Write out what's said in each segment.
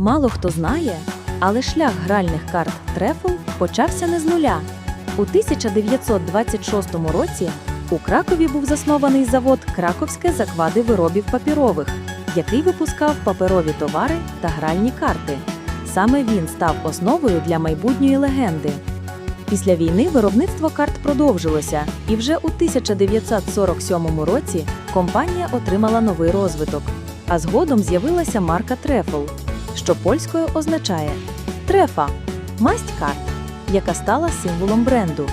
Мало хто знає, але шлях гральних карт Трефл почався не з нуля. У 1926 році у Кракові був заснований завод Краковське заклади виробів папірових, який випускав паперові товари та гральні карти. Саме він став основою для майбутньої легенди. Після війни виробництво карт продовжилося, і вже у 1947 році компанія отримала новий розвиток. А згодом з'явилася марка Трефл, що польською означає трефа масть карт, яка стала символом бренду.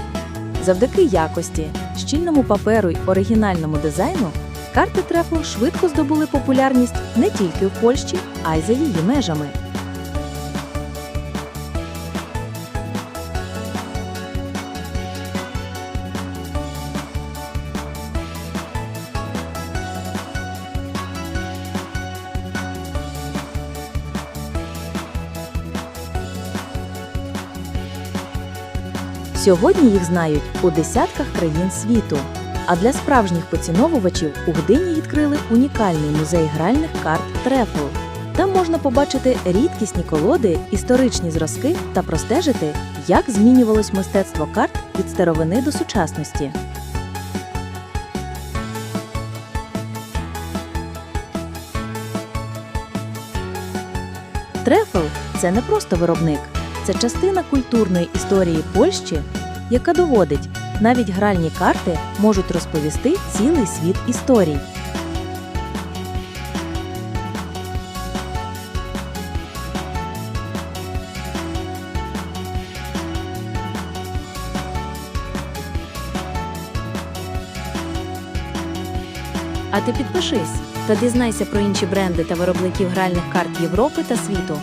Завдяки якості, щільному паперу й оригінальному дизайну, карти Трефл швидко здобули популярність не тільки в Польщі, а й за її межами. Сьогодні їх знають у десятках країн світу. А для справжніх поціновувачів у Гдині відкрили унікальний музей гральних карт Трефл. Там можна побачити рідкісні колоди, історичні зразки та простежити, як змінювалось мистецтво карт від старовини до сучасності. Трефл це не просто виробник, це частина культурної історії Польщі, яка доводить, навіть гральні карти можуть розповісти цілий світ історій. А ти підпишись та дізнайся про інші бренди та виробників гральних карт Європи та світу.